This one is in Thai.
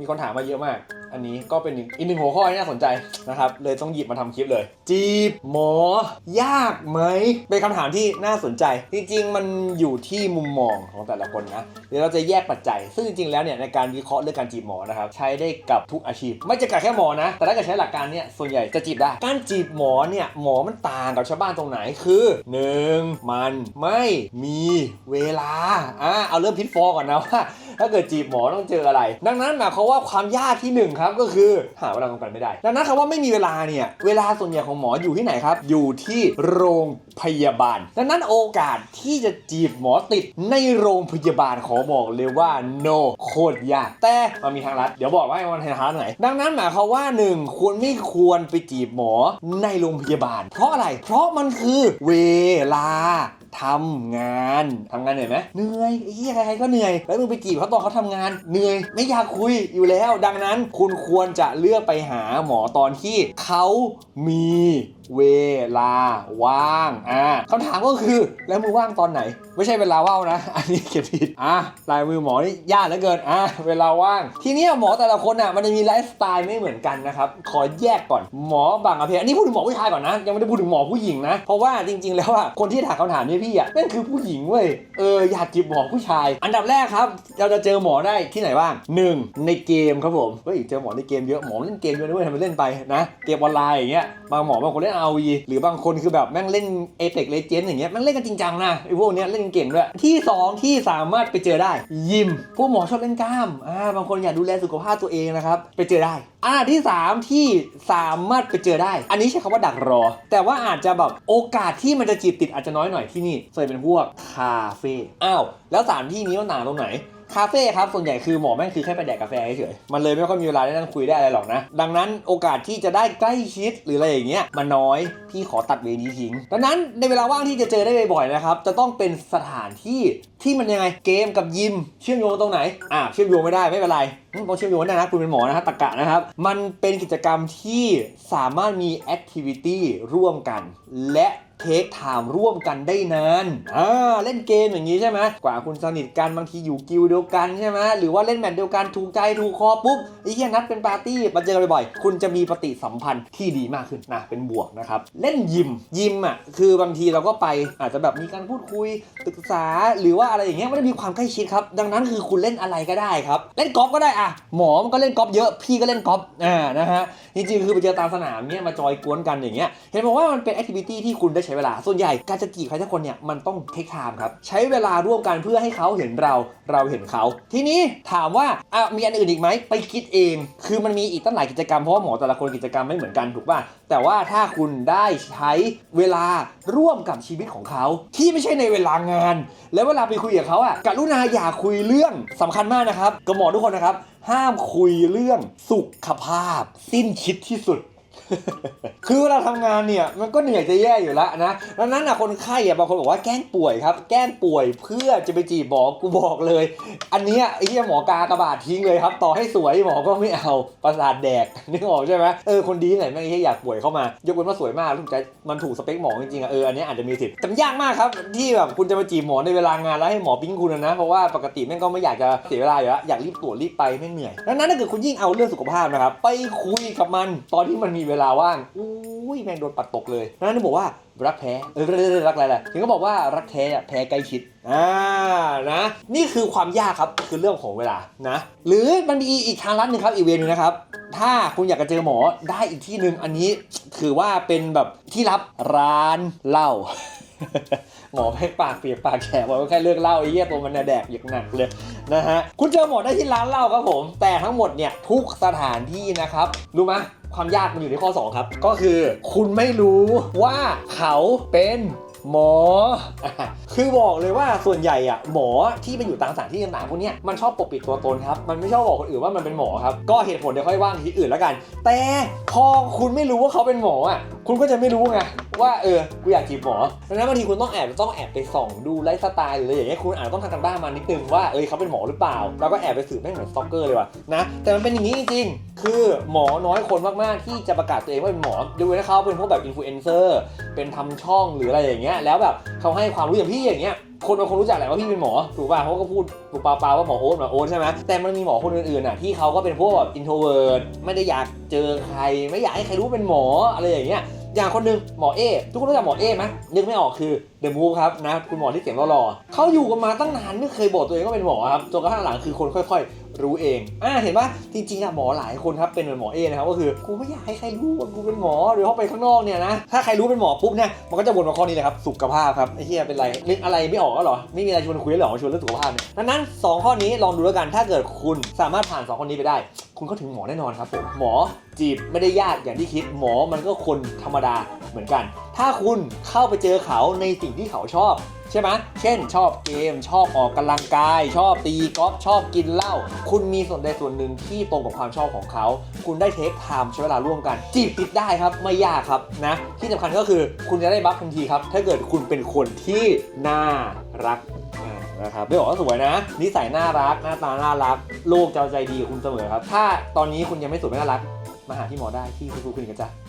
มีคนถามมาเยอะมาก อันนี้ก็เป็นอีกหนึ่งหัวข้อที่น่าสนใจนะครับ เลยต้องหยิบมาทำคลิปเลย จีบหมอยากไหม เป็นคำถามที่น่าสนใจ จริงๆ มันอยู่ที่มุมมองของแต่ละคนนะ เดี๋ยวเราจะแยกปัจจัย ซึ่งจริงๆ แล้วเนี่ยในการวิเคราะห์เรื่องการจีบหมอนะครับ ใช้ได้กับทุกอาชีพ ไม่จะกัดแค่หมอนะ แต่ถ้าเกิดใช้หลักการเนี่ยส่วนใหญ่จะจีบได้ การจีบหมอเนี่ยหมอมันต่างกับชาวบ้านตรงไหนคือ 1. มันไม่มีเวลาอ่าเอาเริ่มพิทฟอร์ก่อนนะว่าถ้าเกิดจีบหมอต้องเจออะไร ดังนั้นหมายความว่าความยากที่หครับก็คือหาเวลาตรงกันไม่ได้ ดังนั้นคำว่าไม่มีเวลาเนี่ยเวลาส่วนใหญ่ของหมออยู่ที่ไหนครับ อยู่ที่โรงพยาบาล ดังนั้นโอกาสที่จะจีบหมอติดในโรงพยาบาลขอบอกเลยว่า no โคตรยาก แต่มันมีทางลัด เดี๋ยวบอกว่ามันทางลัดไหน ดังนั้นหมายความว่าหนึ่งควรไม่ควรไปจีบหมอในโรงพยาบาล เพราะอะไร เพราะมันคือเวลา ทำงานทำงานเหนื่อยไหมเหนื่อยไอ้เหี้ยใครๆก็เหนื่อย แล้วมึงไปจีบเขาตอนเขาทำงานเหนื่อย ไม่อยากคุยอยู่แล้ว ดังนั้นคุณควรจะเลือกไปหาหมอตอนที่เขามีเวลาว่าง อ่าคำถามก็คือแล้วมึงว่างตอนไหน ไม่ใช่เวลาว่างนะ อันนี้เขียนผิด อะลายมือหมอนี่ยากเหลือเกิน อะเวลาว่าง ทีนี้หมอแต่ละคนอะมันจะมีไลฟ์สไตล์ไม่เหมือนกันนะครับ ขอแยกก่อน หมอบางประเภทอันนี้พูดถึงหมอผู้ชายก่อนนะ ยังไม่ได้พูดถึงหมอผู้หญิงนะ เพราะว่าจริง ๆ แล้วอะคนที่ถามคำถามนี้พี่อะนั่นคือผู้หญิงเว้ย เอออยากจีบหมอผู้ชาย อันดับแรกครับ เราจะเจอหมอได้ที่ไหนบ้างหนึ่งในเกมครับผม เฮ้ยเจอหมอในเกมเยอะ หมอเล่นเกมเยอะด้วยทำไมเล่นไปนะ เกมออนไลน์อย่างเงี้ย บางหมอบางคนเล่น RV หรือบางคนคือแบบแม่งเล่น Apex Legends อย่างเงี้ยแม่งเล่นกันจริงจังนะไอ้พวกเนี้ยเล่นเก่งด้วยที่สองที่สามารถไปเจอได้ ยิม พวกหมอชอบเล่นกล้ามอ่าบางคนอยากดูแลสุขภาพตัวเองนะครับไปเจอได้อันดับที่สามที่สามารถไปเจอได้ อันนี้ใช้คำว่าดักรอ แต่ว่าอาจจะแบบโอกาสที่มันจะจีบติดอาจจะน้อยหน่อยที่นี่ส่วนเป็นพวกคาเฟ่อ้าวแล้วสานที่นี้มันต่าตรงไหน คาเฟ่ครับ ส่วนใหญ่คือหมอแม่งคือแค่ไปแดกกาแฟเฉยๆมันเลยไม่ค่อยมีเวลาได้นั่งคุยได้อะไรหรอกนะ ดังนั้นโอกาสที่จะได้ใกล้ชิดหรืออะไรอย่างเงี้ยมันน้อยพี่ขอตัดเวนี้ทิ้งดังนั้นในเวลาว่างที่จะเจอได้บ่อยๆนะครับจะต้องเป็นสถานที่ที่มันยังไงเกมกับยิมเชื่อมโยงตรงไหนอ่าเชื่อมโยงไม่ได้ไม่เป็นไรต้องเชื่อมโยงได้นะคุณเป็นหมอนะฮะตะกะนะครับ มันเป็นกิจกรรมที่สามารถมีแอคทิวิตี้ร่วมกัน และ เทคไทม์ร่วมกันได้นานอ่าเล่นเกมอย่างนี้ใช่ไหมกว่าคุณสนิทกันบางทีอยู่กิลเดียวกันใช่ไหมหรือว่าเล่นแมตช์เดียวกันถูกใจถูกคอปุ๊บไอ้เหี้ยนัดเป็นปาร์ตี้มาเจอกันบ่อยๆคุณจะมีปฏิสัมพันธ์ที่ดีมากขึ้นนะเป็นบวกนะครับเล่นยิมยิมอะคือบางทีเราก็ไปอาจจะแบบมีการพูดคุยปรึกษาหรือว่าอะไรอย่างเงี้ยไม่ได้มีความใกล้ชิดครับ ดังนั้นคือคุณเล่นอะไรก็ได้ครับ เล่นกอล์ฟก็ได้อะหมอมันก็เล่นกอล์ฟเยอะพี่ก็เล่นกอล์ฟอ่านะฮะจริงๆคือไปเจอตามสนามเนี่ยมาจอยกวนกันอย่างเงี้ยเห็นบอกว่ามันเป็นแอคทิวิตี้ที่คุณได้ใช้เวลา ส่วนใหญ่การจะจีบใครสักคนเนี่ยมันต้องเทคไทม์ครับ ใช้เวลาร่วมกันเพื่อให้เขาเห็นเรา เราเห็นเขา ทีนี้ถามว่าอะมีอันอื่นอีกไหมไปคิดเอง คือมันมีอีกตั้งหลายกิจกรรมเพราะว่าหมอแต่ละคนกิจกรรมไม่เหมือนกันถูกป่ะแต่ว่าถ้าคุณได้ใช้เวลาร่วมกับชีวิตของเขา ที่ไม่ใช่ในเวลางาน แล้วเวลาไปคุยกับเขาอะกรุณาอย่าคุยเรื่องสำคัญมากนะครับกับหมอทุกคนนะครับ ห้ามคุยเรื่องสุขภาพ สิ้นคิดที่สุด คือเวลาทำงานเนี่ยมันก็เหนื่อยจะแย่อยู่แล้วนะดังนั้นนะคนไข้อะบางคนบอกว่าแกล้งป่วยครับ แกล้งป่วยเพื่อจะไปจีบหมอกูบอกเลย อันเนี้ยไอ้เหี้ยหมอกากระบาดทิ้งเลยครับ ต่อให้สวยหมอก็ไม่เอาประสาทแดกนึกออกใช่ไหมเออคนดีไหนแม่งไอ้เหี้ยอยากป่วยเข้ามายกเว้นว่าสวยมากถูกใจมันถูกสเปคหมอจริงๆอะเอออันเนี้ยอาจจะมีสิทธิ์แต่ยากมากครับที่แบบคุณจะมาจีบหมอในเวลางานแล้วให้หมอปิ๊งคุณนะเพราะว่าปกติแม่งก็ไม่อยากจะเสียเวลาอยู่แล้วอยากรีบตรวจรีบไปแม่เหนื่อยดังนั้นถ้าเกิดคุณยิ่งเอาเรื่องสุขภาพนะครับไปคุยกับมันตอนที่มันมีเวลาว่างอุ้ยแม่งโดนปัดตกเลยนั่นบอกว่ารักแท้เออรักอะไรแหละถึงก็บอกว่ารักแท้แพ้ใกล้ชิดอ่านะ นี่คือความยากครับคือเรื่องของเวลานะ หรือมันมีอีกทางลัดหนึ่งครับอีกเวรหนึงนะครับ ถ้าคุณอยากจะเจอหมอได้อีกที่หนึ่งอันนี้ ถือว่าเป็นแบบที่รับร้านเหล้าหมอให้ปากเปียกปากแฉะบอกว่าแค่เลิกเหล้าไอ้เหี้ยตัวมันน่ะแดกอย่างหนักเลยนะฮะคุณเจอหมอได้ที่ร้านเหล้าครับผม แต่ทั้งหมดเนี่ยทุกสถานที่นะครับรู้ไหม ความยากมันอยู่ในข้อ 2 ครับ ก็คือคุณไม่รู้ว่าเขาเป็นหมอ คือบอกเลยว่าส่วนใหญ่อะหมอที่ไปอยู่ตามสถานที่ต่างๆพวกเนี้ยมันชอบปกปิดตัวตนครับ มันไม่ชอบบอกคนอื่นว่ามันเป็นหมอครับ ก็เหตุผลเดี๋ยวค่อยว่างที่อื่นแล้วกัน แต่พอคุณไม่รู้ว่าเขาเป็นหมออะคุณก็จะไม่รู้ไง ว่าเออกูอยากจีบหมอดังนั้นบางทีคุณต้องแอบต้องแอบไปส่องดูไลฟ์สไตล์หรืออะไรอย่างเงี้ยคุณอาจจะต้องทำกันบ้านมานิดนึงว่าเออเขาเป็นหมอหรือเปล่า แล้วก็แอบไปสืบแม่งเหมือนสตอกเกอร์เลยว่ะนะแต่มันเป็นอย่างนี้จริงๆคือหมอน้อยคนมากๆที่จะประกาศตัวเองว่าเป็นหมอดูนะเขาเป็นพวกแบบอินฟลูเอนเซอร์เป็นทำช่องหรืออะไรอย่างเงี้ยแล้วแบบเขาให้ความรู้อย่างพี่อย่างเงี้ยคนบางคนรู้จักแหละว่าพี่เป็นหมอถูกป่ะเขาก็พูดปุบปาปาว่าหมอโอ๊ตหมอโอ๊ตใช่ไหมแต่มันมีหมอคนอื่นๆน่ะที่เขาก็เป็นพวกแบบอินโทรเวิร์ดไม่ได้อยากเจอใคร ไม่อยากให้ใครรู้เป็นหมออะไรอย่างเงี้ย อย่างคนหนึ่งหมอเอทุกคนรู้จักหมอเอไหมนึกไม่ออกคือเดอะมูฟครับนะคุณหมอที่เสียงหล่อๆเขาอยู่กันมาตั้งนานไม่เคยบอกตัวเองว่าเป็นหมอครับจนกระทั่งหลังคือคนค่อย ๆ รู้เองอ่าเห็นปะจริงๆอะหมอหลายคนครับเป็นเหมือนหมอเอนะครับก็คือกูไม่อยากให้ใครรู้ว่ากูเป็นหมอหรือเขาไปข้างนอกเนี่ยนะถ้าใครรู้เป็นหมอปุ๊บเนี่ยมันก็จะวนมาข้อนี้เลยครับสุขภาพครับไอ้เหี้ยเป็นไรนึกอะไรไม่ออกก็เหรอไม่มีอะไรชวนคุยเลยเหรอชวนเรื่องสุขภาพเนี่ยดังนั้นสองข้อนี้ลองดูแล้วกันถ้าเกิดคุณสามารถผ่านสองข้อนี้ไปได้ คุณก็ถึงหมอแน่นอนครับผมหมอจีบไม่ได้ยากอย่างที่คิดหมอมันก็คนธรรมดาเหมือนกัน ถ้าคุณเข้าไปเจอเขาในสิ่งที่เขาชอบ ช่ไหมเช่น ชอบเกม ชอบออกกำลังกาย ชอบตีกอล์ฟชอบกินเหล้าคุณมีส่วนใดส่วนหนึ่งที่ตรงกับความชอบของเขา คุณได้เทคไทม์ใช้เวลาร่วมกัน จีบติดได้ครับไม่ยากครับนะที่สำคัญก็คือคุณจะได้บัฟทันทีครับ ถ้าเกิดคุณเป็นคนที่น่ารักนะครับไม่บอกว่าสวยนะ นิสัยน่ารัก หน้าตาน่ารัก โลกจะใจดีกับคุณเสมอครับ ถ้าตอนนี้คุณยังไม่สวยไม่น่ารัก มาหาที่หมอได้ที่คุณครูคลินิกกันจ้ะ